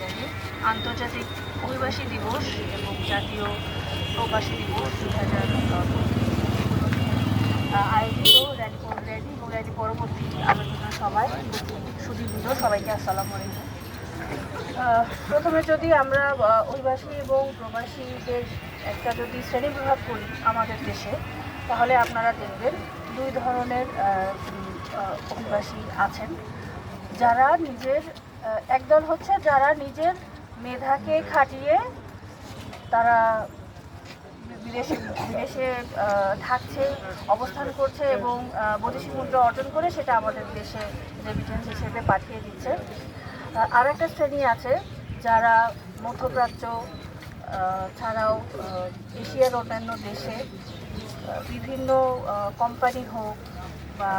Rally আন্তর্জাতিক অভিবাসী দিবস এবং জাতীয় প্রবাসী দিবস দু হাজার আয়োজিত এবং পরবর্তী আলোচনা সবাই সুদীবৃন্দ সবাইকে আসসালাম আলাইকুম। প্রথমে যদি আমরা অভিবাসী এবং প্রবাসীদের একটা যদি শ্রেণীবিভাগ করি আমাদের দেশে, তাহলে আপনারা দেখবেন দুই ধরনের অভিবাসী আছেন। যারা নিজের একদল হচ্ছে যারা নিজের মেধাকে খাটিয়ে তারা বিদেশে বিদেশে থাকছে, অবস্থান করছে এবং বৈদেশিক মুদ্রা অর্জন করে সেটা আমাদের দেশে রেমিটেন্স হিসেবে পাঠিয়ে দিচ্ছে। আর একটা শ্রেণি আছে যারা মধ্যপ্রাচ্য ছাড়াও এশিয়ার অন্যান্য দেশে বিভিন্ন কোম্পানি হোক বা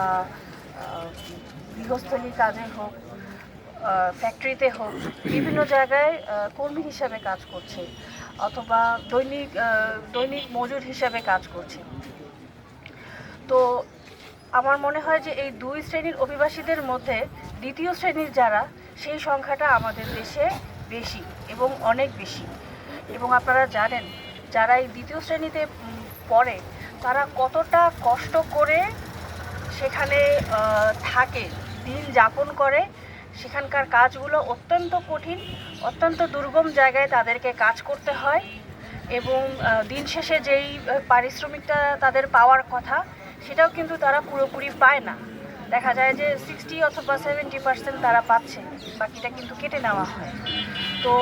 গৃহস্থলী কাজে হোক ফ্যাক্টরিতে হোক, বিভিন্ন জায়গায় কর্মী হিসাবে কাজ করছে, অথবা দৈনিক দৈনিক মজুর হিসাবে কাজ করছে। তো আমার মনে হয় যে এই দুই শ্রেণির অভিবাসীদের মধ্যে দ্বিতীয় শ্রেণির যারা, সেই সংখ্যাটা আমাদের দেশে বেশি এবং অনেক বেশি। এবং আপনারা জানেন, যারা এই দ্বিতীয় শ্রেণীতে পড়ে, তারা কতটা কষ্ট করে সেখানে থাকে, দিন যাপন করে সেখানকার কাজগুলো অত্যন্ত কঠিন, অত্যন্ত দুর্গম জায়গায় তাদেরকে কাজ করতে হয় এবং দিন শেষে যেই পারিশ্রমিকটা তাদের পাওয়ার কথা সেটাও কিন্তু তারা পুরোপুরি পায় না। দেখা যায় যে সিক্সটি অথবা সেভেন্টি পার্সেন্ট তারা পাচ্ছে, বাকিটা কিন্তু কেটে নেওয়া হয়। তো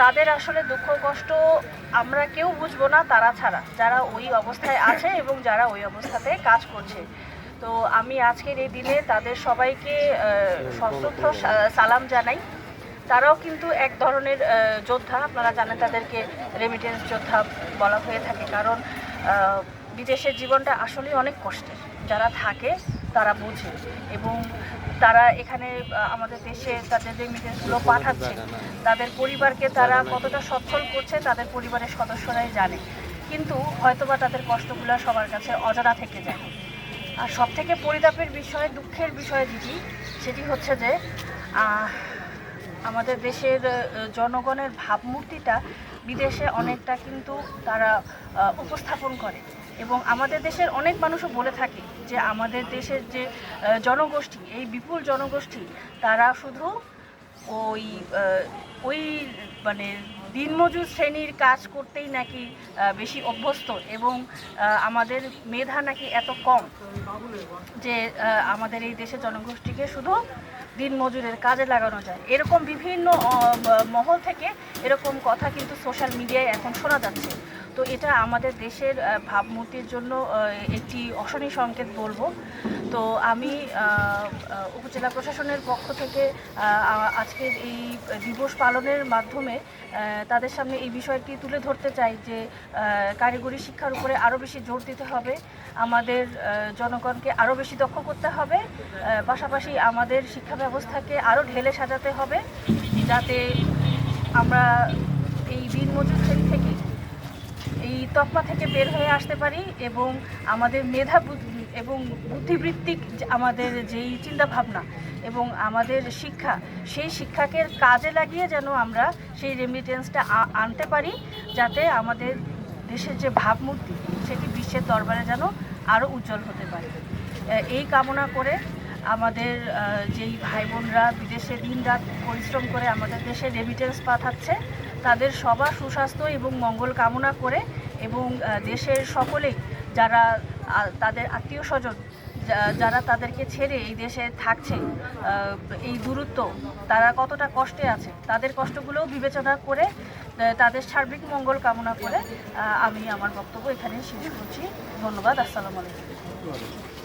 তাদের আসলে দুঃখ কষ্ট আমরা কেউ বুঝব না তারা ছাড়া, যারা ওই অবস্থায় আছে এবং যারা ওই অবস্থাতে কাজ করছে। তো আমি আজকের এই দিনে তাদের সবাইকে সশ্রদ্ধ সালাম জানাই। তারাও কিন্তু এক ধরনের যোদ্ধা। আপনারা জানেন তাদেরকে রেমিটেন্স যোদ্ধা বলা হয়ে থাকে কারণ বিদেশের জীবনটা আসলেই অনেক কষ্টের। যারা থাকে তারা বোঝে এবং তারা এখানে আমাদের দেশে তাদের রেমিটেন্সগুলো পাঠাচ্ছে। তাদের পরিবারকে তারা কতটা সচ্ছল করছে তাদের পরিবারের সদস্যরাই জানে। কিন্তু হয়তোবা তাদের কষ্টগুলো সবার কাছে অজানা থেকে যায়। আর সব থেকে পরিতাপের বিষয়, দুঃখের বিষয় যেটি, সেটি হচ্ছে যে আমাদের দেশের জনগণের ভাবমূর্তিটা বিদেশে অনেকটা কিন্তু তারা উপস্থাপন করে। এবং আমাদের দেশের অনেক মানুষও বলে থাকে যে, আমাদের দেশের যে জনগোষ্ঠী, এই বিপুল জনগোষ্ঠী, তারা শুধু ওই ওই মানে দিনমজুর শ্রেণির কাজ করতেই নাকি বেশি অভ্যস্ত এবং আমাদের মেধা নাকি এত কম যে আমাদের এই দেশের জনগোষ্ঠীকে শুধু দিনমজুরের কাজে লাগানো যায়। এরকম বিভিন্ন মহল থেকে এরকম কথা কিন্তু সোশ্যাল মিডিয়ায় এখন শোনা যাচ্ছে। তো এটা আমাদের দেশের ভাবমূর্তির জন্য একটি অশনি সংকেত বলব। তো আমি উপজেলা প্রশাসনের পক্ষ থেকে আজকের এই দিবস পালনের মাধ্যমে তাদের সামনে এই বিষয়টি তুলে ধরতে চাই যে কারিগরি শিক্ষার উপরে আরও বেশি জোর দিতে হবে। আমাদের জনগণকে আরও বেশি দক্ষ করতে হবে। পাশাপাশি আমাদের শিক্ষা ব্যবস্থাকে আরও ঢেলে সাজাতে হবে। যাতে আমরা এই দিনমজুর শ্রেণি থেকে এই তকমা থেকে বের হয়ে আসতে পারি এবং আমাদের মেধা এবং বুদ্ধিবৃত্তিক আমাদের যেই চিন্তাভাবনা এবং আমাদের শিক্ষা, সেই শিক্ষাকে কাজে লাগিয়ে যেন আমরা সেই রেমিটেন্সটা আনতে পারি যাতে আমাদের দেশের যে ভাবমূর্তি, সেটি বিশ্বের দরবারে যেন আরও উজ্জ্বল হতে পারে। এই কামনা করে আমাদের যেই ভাই বোনরা বিদেশে দিনরাত পরিশ্রম করে আমাদের দেশে রেমিটেন্স পাঠাচ্ছে, তাদের সবার সুস্বাস্থ্য এবং মঙ্গল কামনা করে এবং দেশের সকলেই যারা তাদের আত্মীয় স্বজন যারা তাদেরকে ছেড়ে এই দেশে থাকছে এই দূরত্ব তারা কতটা কষ্টে আছে, তাদের কষ্টগুলোও বিবেচনা করে তাদের সার্বিক মঙ্গল কামনা করে আমি আমার বক্তব্য এখানে শেষ করছি। ধন্যবাদ, আসসালামু আলাইকুম।